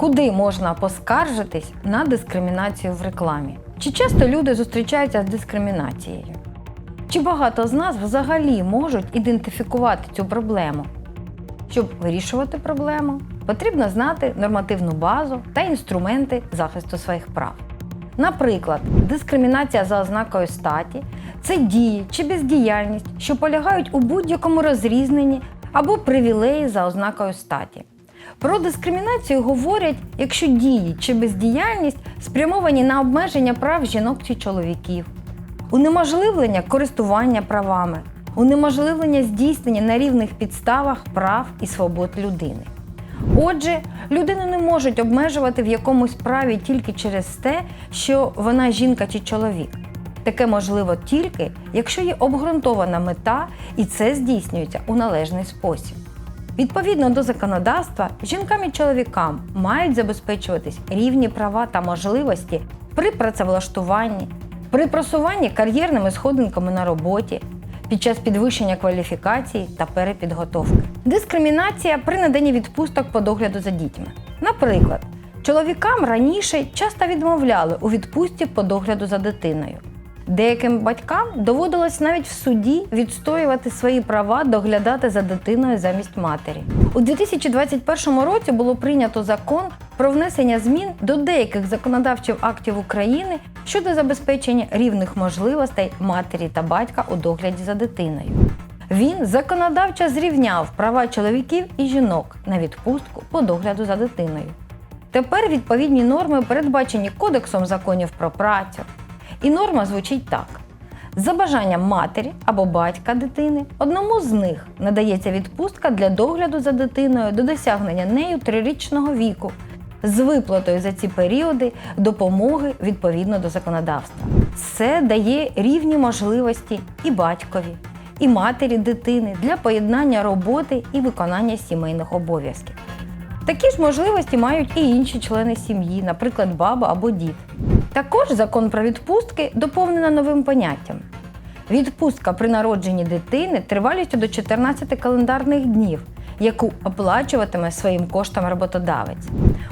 Куди можна поскаржитись на дискримінацію в рекламі? Чи часто люди зустрічаються з дискримінацією? Чи багато з нас взагалі можуть ідентифікувати цю проблему? Щоб вирішувати проблему, потрібно знати нормативну базу та інструменти захисту своїх прав. Наприклад, дискримінація за ознакою статі це дії чи бездіяльність, що полягають у будь-якому розрізненні або привілеї за ознакою статі. Про дискримінацію говорять, якщо дії чи бездіяльність спрямовані на обмеження прав жінок чи чоловіків, унеможливлення користування правами, унеможливлення здійснення на рівних підставах прав і свобод людини. Отже, людину не можуть обмежувати в якомусь праві тільки через те, що вона жінка чи чоловік. Таке можливо тільки, якщо є обґрунтована мета і це здійснюється у належний спосіб. Відповідно до законодавства, жінкам і чоловікам мають забезпечуватись рівні права та можливості при працевлаштуванні, при просуванні кар'єрними сходинками на роботі, під час підвищення кваліфікації та перепідготовки. Дискримінація при наданні відпусток по догляду за дітьми. Наприклад, чоловікам раніше часто відмовляли у відпустці по догляду за дитиною. Деяким батькам доводилось навіть в суді відстоювати свої права доглядати за дитиною замість матері. У 2021 році було прийнято закон про внесення змін до деяких законодавчих актів України щодо забезпечення рівних можливостей матері та батька у догляді за дитиною. Він законодавчо зрівняв права чоловіків і жінок на відпустку по догляду за дитиною. Тепер відповідні норми передбачені Кодексом законів про працю. І норма звучить так: за бажанням матері або батька дитини, одному з них надається відпустка для догляду за дитиною до досягнення нею трирічного віку з виплатою за ці періоди допомоги відповідно до законодавства. Це дає рівні можливості і батькові, і матері дитини для поєднання роботи і виконання сімейних обов'язків. Такі ж можливості мають і інші члени сім'ї, наприклад, баба або дід. Також закон про відпустки доповнено новим поняттям. Відпустка при народженні дитини тривалістю до 14 календарних днів, яку оплачуватиме своїм коштом роботодавець.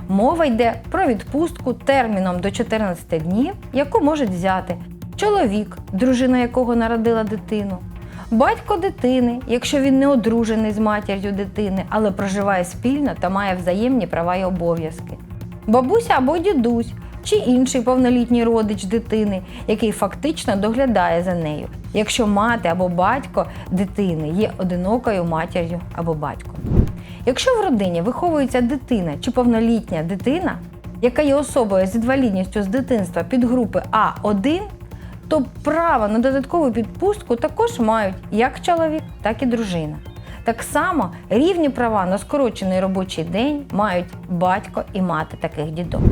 Мова йде про відпустку терміном до 14 днів, яку можуть взяти чоловік, дружина якого народила дитину, батько дитини, якщо він не одружений з матір'ю дитини, але проживає спільно та має взаємні права і обов'язки, бабуся або дідусь чи інший повнолітній родич дитини, який фактично доглядає за нею, якщо мати або батько дитини є одинокою матір'ю або батьком. Якщо в родині виховується дитина чи повнолітня дитина, яка є особою з інвалідністю з дитинства підгрупи А1, то право на додаткову підпустку також мають як чоловік, так і дружина. Так само рівні права на скорочений робочий день мають батько і мати таких дідок.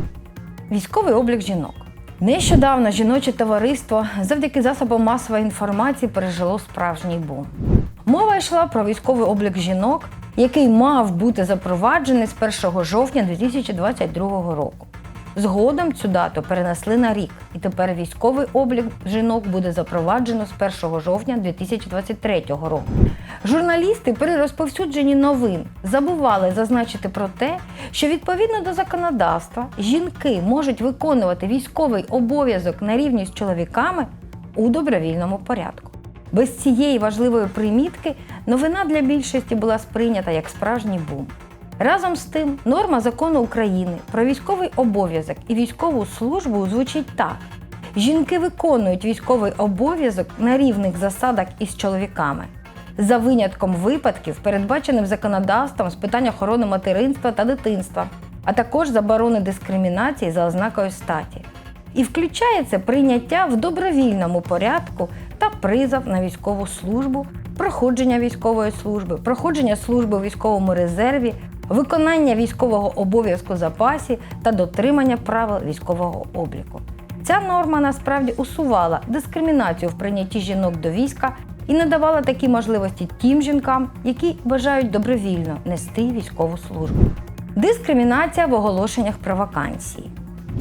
Військовий облік жінок. Нещодавно жіноче товариство завдяки засобам масової інформації пережило справжній бум. Мова йшла про військовий облік жінок, який мав бути запроваджений з 1 жовтня 2022 року. Згодом цю дату перенесли на рік, і тепер військовий облік жінок буде запроваджено з 1 жовтня 2023 року. Журналісти при розповсюдженні новин забували зазначити про те, що відповідно до законодавства жінки можуть виконувати військовий обов'язок на рівні з чоловіками у добровільному порядку. Без цієї важливої примітки новина для більшості була сприйнята як справжній бум. Разом з тим, норма закону України про військовий обов'язок і військову службу звучить так: жінки виконують військовий обов'язок на рівних засадах із чоловіками, за винятком випадків, передбачених законодавством з питань охорони материнства та дитинства, а також заборони дискримінації за ознакою статі. І включає це прийняття в добровільному порядку та призов на військову службу, проходження військової служби, проходження служби у військовому резерві, виконання військового обов'язку запасі та дотримання правил військового обліку. Ця норма насправді усувала дискримінацію в прийнятті жінок до війська і не давала такі можливості тим жінкам, які бажають добровільно нести військову службу. Дискримінація в оголошеннях про вакансії.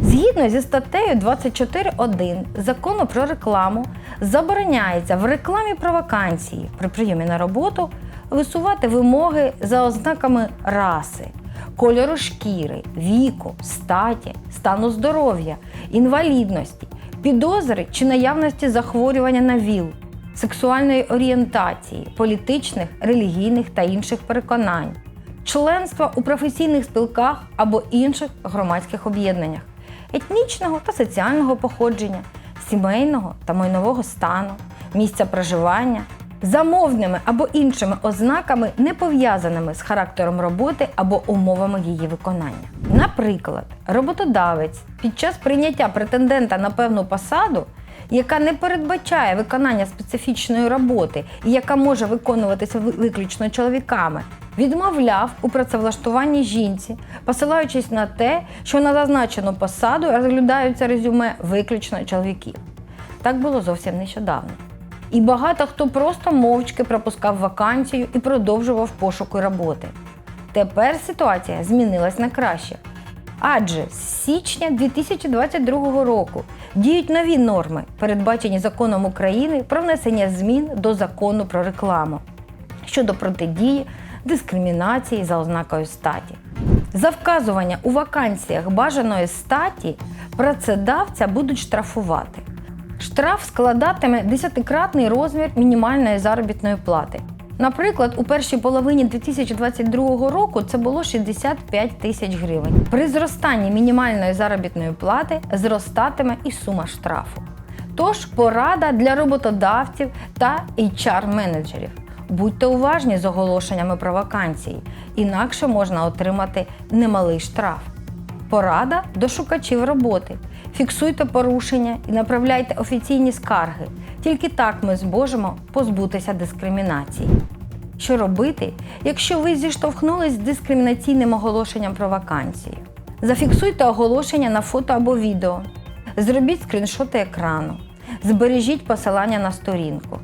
Згідно зі статтею 24.1 закону про рекламу забороняється в рекламі про вакансії при прийомі на роботу висувати вимоги за ознаками раси, кольору шкіри, віку, статі, стану здоров'я, інвалідності, підозри чи наявності захворювання на ВІЛ, сексуальної орієнтації, політичних, релігійних та інших переконань, членства у професійних спілках або інших громадських об'єднаннях, етнічного та соціального походження, сімейного та майнового стану, місця проживання, замовними або іншими ознаками, не пов'язаними з характером роботи або умовами її виконання. Наприклад, роботодавець під час прийняття претендента на певну посаду, яка не передбачає виконання специфічної роботи і яка може виконуватися виключно чоловіками, відмовляв у працевлаштуванні жінці, посилаючись на те, що на зазначену посаду розглядаються резюме виключно чоловіків. Так було зовсім нещодавно. І багато хто просто мовчки пропускав вакансію і продовжував пошуки роботи. Тепер ситуація змінилась на краще. Адже з січня 2022 року діють нові норми, передбачені законом України про внесення змін до закону про рекламу щодо протидії дискримінації за ознакою статі. За вказування у вакансіях бажаної статі працедавця будуть штрафувати. Штраф складатиме десятикратний розмір мінімальної заробітної плати. Наприклад, у першій половині 2022 року це було 65 тисяч гривень. При зростанні мінімальної заробітної плати зростатиме і сума штрафу. Тож порада для роботодавців та HR-менеджерів. Будьте уважні з оголошеннями про вакансії, інакше можна отримати немалий штраф. Порада до шукачів роботи. Фіксуйте порушення і направляйте офіційні скарги. Тільки так ми зможемо позбутися дискримінації. Що робити, якщо ви зіштовхнулись з дискримінаційним оголошенням про вакансії? Зафіксуйте оголошення на фото або відео. Зробіть скріншоти екрану. Збережіть посилання на сторінку.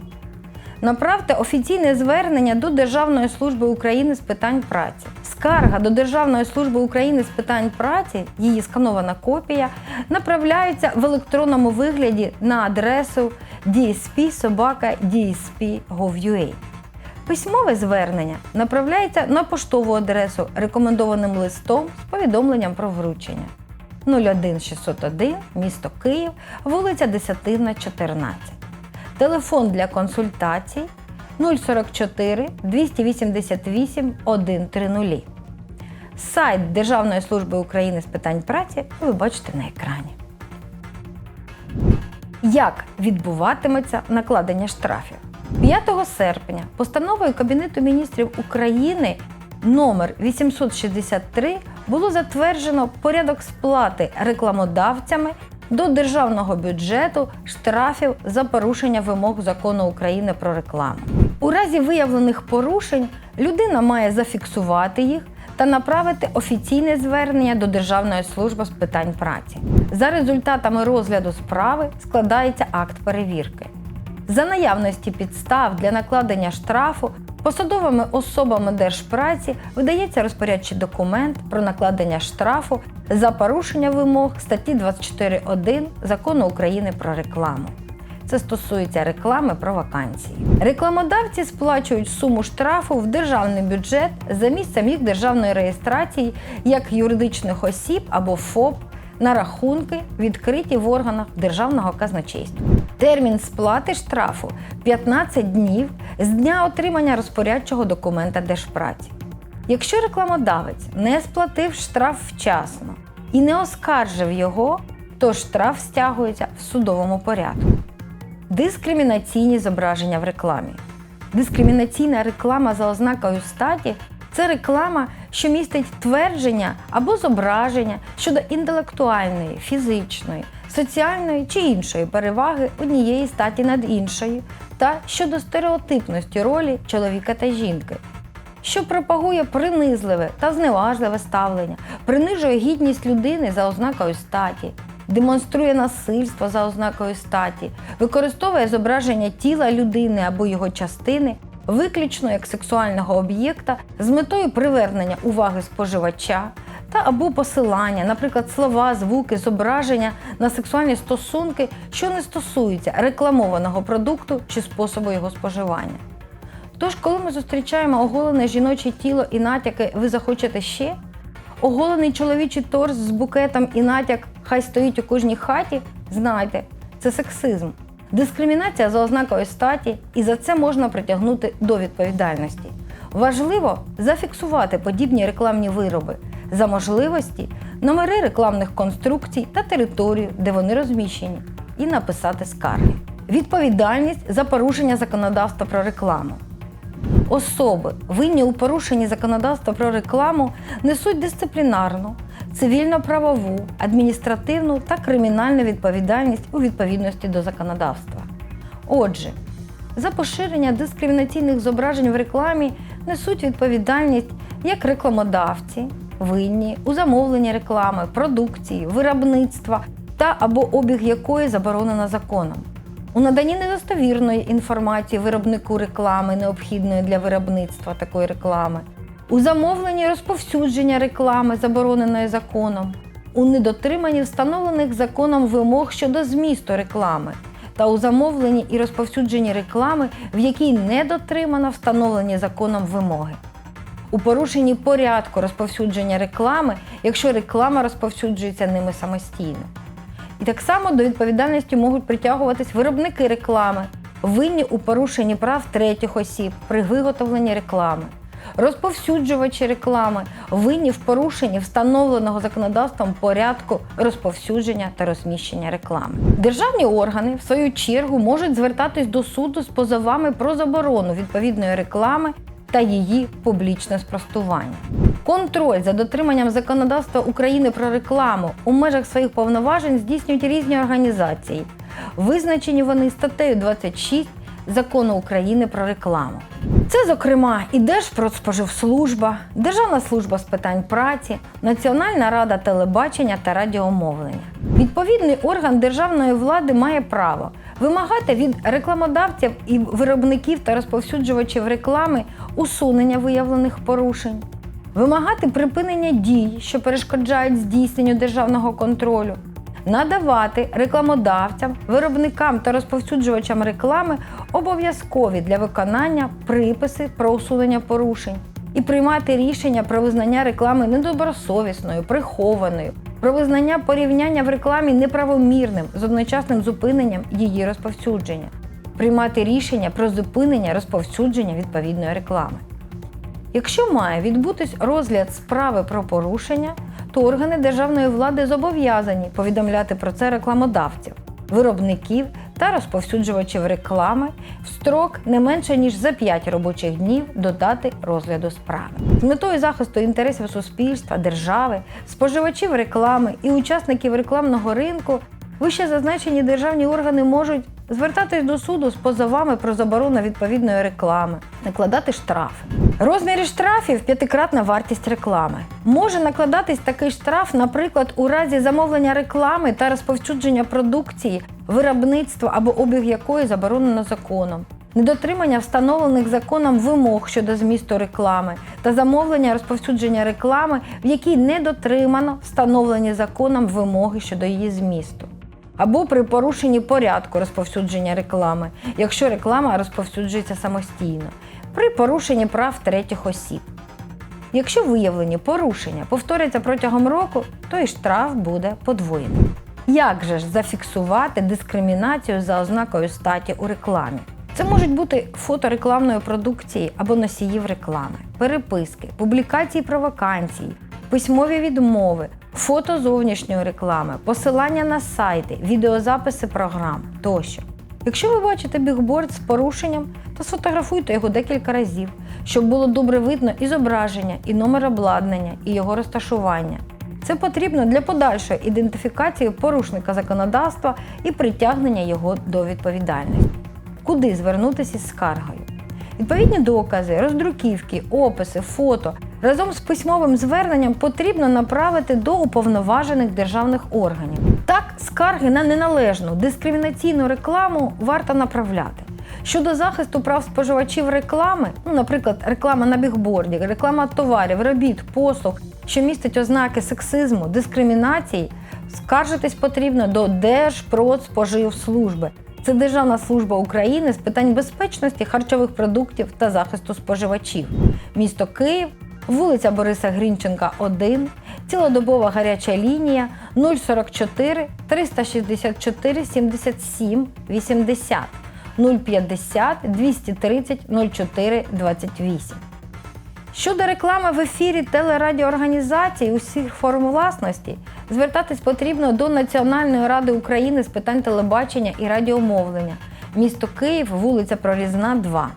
Направте офіційне звернення до Державної служби України з питань праці. Скарга до Державної служби України з питань праці, її сканована копія, направляється в електронному вигляді на адресу dsp.dsp.gov.ua. Письмове звернення направляється на поштову адресу рекомендованим листом з повідомленням про вручення. 01601, місто Київ, вулиця Десятина, 14. Телефон для консультацій 044 288 130. Сайт Державної служби України з питань праці ви бачите на екрані. Як відбуватиметься накладення штрафів? 5 серпня постановою Кабінету міністрів України номер 863 було затверджено порядок сплати рекламодавцями до державного бюджету штрафів за порушення вимог закону України про рекламу. У разі виявлених порушень людина має зафіксувати їх та направити офіційне звернення до Державної служби з питань праці. За результатами розгляду справи складається акт перевірки. За наявності підстав для накладення штрафу посадовими особами держпраці видається розпорядчий документ про накладення штрафу за порушення вимог статті 24.1 Закону України про рекламу. Це стосується реклами про вакансії. Рекламодавці сплачують суму штрафу в державний бюджет за місцем їх державної реєстрації як юридичних осіб або ФОП на рахунки, відкриті в органах державного казначейства. Термін сплати штрафу 15 днів з дня отримання розпорядчого документа держпраці. Якщо рекламодавець не сплатив штраф вчасно і не оскаржив його, то штраф стягується в судовому порядку. Дискримінаційні зображення в рекламі. Дискримінаційна реклама за ознакою статі це реклама, що містить твердження або зображення щодо інтелектуальної, фізичної, соціальної чи іншої переваги однієї статі над іншою та щодо стереотипності ролі чоловіка та жінки, що пропагує принизливе та зневажливе ставлення, принижує гідність людини за ознакою статі, демонструє насильство за ознакою статі, використовує зображення тіла людини або його частини виключно як сексуального об'єкта з метою привернення уваги споживача та або посилання, наприклад, слова, звуки, зображення на сексуальні стосунки, що не стосуються рекламованого продукту чи способу його споживання. Тож, коли ми зустрічаємо оголене жіноче тіло і натяки ви захочете ще, оголений чоловічий торс з букетом і натяк хай стоїть у кожній хаті, знайте, це сексизм. Дискримінація за ознакою статі, і за це можна притягнути до відповідальності. Важливо зафіксувати подібні рекламні вироби за можливості, номери рекламних конструкцій та територію, де вони розміщені, і написати скарги. Відповідальність за порушення законодавства про рекламу. Особи, винні у порушенні законодавства про рекламу, несуть дисциплінарну, цивільно-правову, адміністративну та кримінальну відповідальність у відповідності до законодавства. Отже, за поширення дискримінаційних зображень в рекламі несуть відповідальність як рекламодавці, винні у замовленні реклами, продукції, виробництва та або обіг якої заборонено законом. У наданні недостовірної інформації виробнику реклами, необхідної для виробництва такої реклами, у замовленні розповсюдження реклами, забороненої законом, у недотриманні встановлених законом вимог щодо змісту реклами та у замовленні і розповсюдженні реклами, в якій не дотримано встановлені законом вимоги. У порушенні порядку розповсюдження реклами, якщо реклама розповсюджується ними самостійно. І так само до відповідальності можуть притягуватись виробники реклами, винні у порушенні прав третіх осіб при виготовленні реклами, розповсюджувачі реклами, винні в порушенні встановленого законодавством порядку розповсюдження та розміщення реклами. Державні органи, в свою чергу, можуть звертатись до суду з позовами про заборону відповідної реклами та її публічне спростування. Контроль за дотриманням законодавства України про рекламу у межах своїх повноважень здійснюють різні організації. Визначені вони статтею 26 Закону України про рекламу. Це, зокрема, і Держпродспоживслужба, Державна служба з питань праці, Національна рада телебачення та радіомовлення. Відповідний орган державної влади має право вимагати від рекламодавців і виробників та розповсюджувачів реклами усунення виявлених порушень, вимагати припинення дій, що перешкоджають здійсненню державного контролю, надавати рекламодавцям, виробникам та розповсюджувачам реклами обов'язкові для виконання приписи про усунення порушень і приймати рішення про визнання реклами недобросовісною, прихованою, про визнання порівняння в рекламі неправомірним з одночасним зупиненням її розповсюдження, приймати рішення про зупинення розповсюдження відповідної реклами. Якщо має відбутись розгляд справи про порушення, то органи державної влади зобов'язані повідомляти про це рекламодавців, виробників та розповсюджувачів реклами в строк не менше ніж за 5 робочих днів до дати розгляду справи. З метою захисту інтересів суспільства, держави, споживачів реклами і учасників рекламного ринку Вище зазначені державні органи можуть звертатись до суду з позовами про заборону відповідної реклами, накладати штрафи. Розмірі штрафів п'ятикратна вартість реклами. Може накладатись такий штраф, наприклад, у разі замовлення реклами та розповсюдження продукції, виробництва або обіг якої заборонено законом. Недотримання встановлених законом вимог щодо змісту реклами та замовлення розповсюдження реклами, в якій не дотримано встановлені законом вимоги щодо її змісту або при порушенні порядку розповсюдження реклами, якщо реклама розповсюджується самостійно, при порушенні прав третіх осіб. Якщо виявлені порушення повторяться протягом року, то і штраф буде подвоєним. Як же ж зафіксувати дискримінацію за ознакою статі у рекламі? Це можуть бути фото рекламної продукції або носіїв реклами, переписки, публікації про письмові відмови, фото зовнішньої реклами, посилання на сайти, відеозаписи програм тощо. Якщо ви бачите бігборд з порушенням, то сфотографуйте його декілька разів, щоб було добре видно і зображення, і номер обладнання, і його розташування. Це потрібно для подальшої ідентифікації порушника законодавства і притягнення його до відповідальності. Куди звернутися із скаргою? Відповідні докази, роздруківки, описи, фото разом з письмовим зверненням потрібно направити до уповноважених державних органів. Так, скарги на неналежну дискримінаційну рекламу варто направляти. Щодо захисту прав споживачів реклами, ну, наприклад, реклама на бігборді, реклама товарів, робіт, послуг, що містить ознаки сексизму, дискримінації, скаржитись потрібно до Держпродспоживслужби. Це Державна служба України з питань безпечності харчових продуктів та захисту споживачів. Місто Київ, вулиця Бориса Грінченка, 1, цілодобова гаряча лінія 044 364 77 80 050 230 04 28. Щодо реклами в ефірі телерадіоорганізацій усіх форм власності, звертатись потрібно до Національної ради України з питань телебачення і радіомовлення, місто Київ, вулиця Прорізна, 2.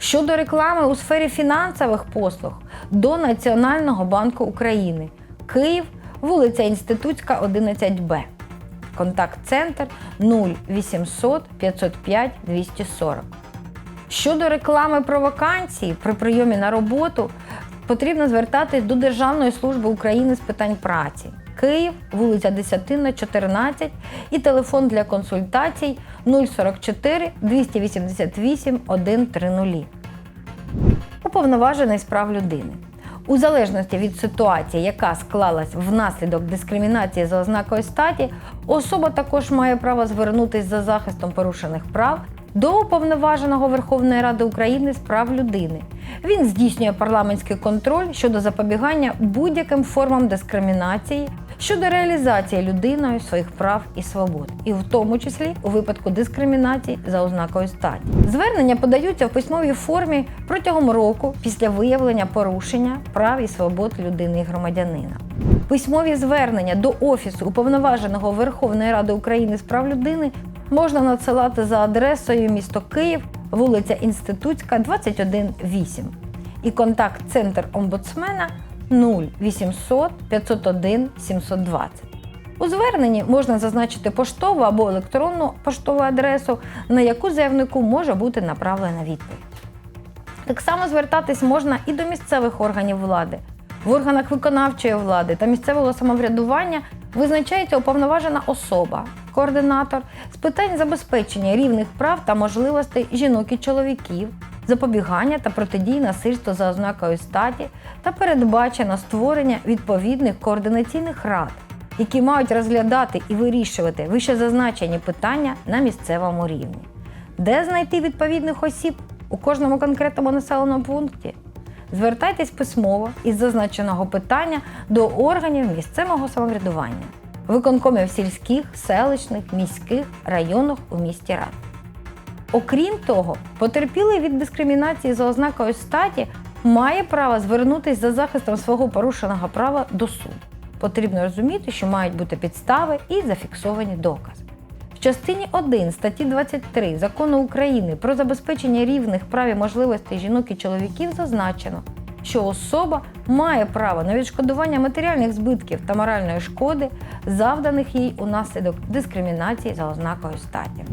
Щодо реклами у сфері фінансових послуг до Національного банку України, Київ, вулиця Інститутська, 11Б. Контакт-центр 0800 505 240. Щодо реклами про вакансії при прийомі на роботу потрібно звертатись до Державної служби України з питань праці. Київ, вулиця Десятинна, 14 і телефон для консультацій 044 288 130. Уповноважений з прав людини. У залежності від ситуації, яка склалась внаслідок дискримінації за ознакою статі, особа також має право звернутися за захистом порушених прав до уповноваженого Верховної Ради України з прав людини. Він здійснює парламентський контроль щодо запобігання будь-яким формам дискримінації щодо реалізації людиною своїх прав і свобод, і в тому числі у випадку дискримінації за ознакою статі. Звернення подаються в письмовій формі протягом року після виявлення порушення прав і свобод людини і громадянина. Письмові звернення до Офісу уповноваженого Верховної Ради України з прав людини можна надсилати за адресою місто Київ, вулиця Інститутська, 21-8 і контакт-центр омбудсмена 0800 501 720. У зверненні можна зазначити поштову або електронну поштову адресу, на яку заявнику може бути направлена відповідь. Так само звертатись можна і до місцевих органів влади. В органах виконавчої влади та місцевого самоврядування визначається уповноважена особа, координатор з питань забезпечення рівних прав та можливостей жінок і чоловіків, запобігання та протидії насильству за ознакою статі та передбачено створення відповідних координаційних рад, які мають розглядати і вирішувати вищезазначені питання на місцевому рівні. Де знайти відповідних осіб у кожному конкретному населеному пункті? Звертайтесь письмово із зазначеного питання до органів місцевого самоврядування, виконкомів сільських, селищних, міських, районних у місті рад. Окрім того, потерпілий від дискримінації за ознакою статі має право звернутися за захистом свого порушеного права до суду. Потрібно розуміти, що мають бути підстави і зафіксовані докази. В частині 1 статті 23 Закону України про забезпечення рівних прав і можливостей жінок і чоловіків зазначено, що особа має право на відшкодування матеріальних збитків та моральної шкоди, завданих їй унаслідок дискримінації за ознакою статі,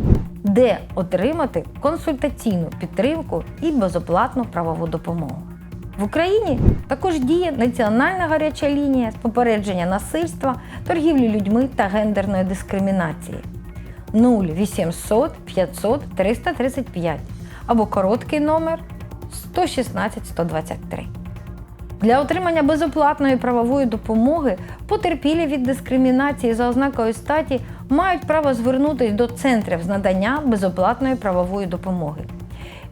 де отримати консультаційну підтримку і безоплатну правову допомогу. В Україні також діє національна гаряча лінія з попередження насильства, торгівлі людьми та гендерної дискримінації 0800 500 335 або короткий номер 116 123. Для отримання безоплатної правової допомоги потерпілі від дискримінації за ознакою статі мають право звернутися до центрів з надання безоплатної правової допомоги.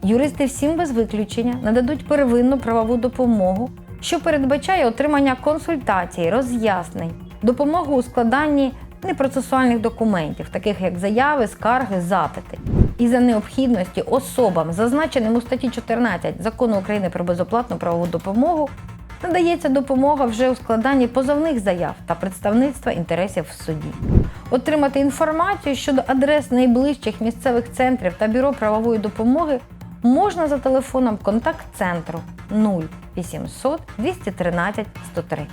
Юристи всім без виключення нададуть первинну правову допомогу, що передбачає отримання консультацій, роз'яснень, допомогу у складанні непроцесуальних документів, таких як заяви, скарги, запити. І за необхідності особам, зазначеним у статті 14 Закону України про безоплатну правову допомогу, надається допомога вже у складанні позовних заяв та представництва інтересів в суді. Отримати інформацію щодо адрес найближчих місцевих центрів та бюро правової допомоги можна за телефоном контакт-центру 0800 213 103.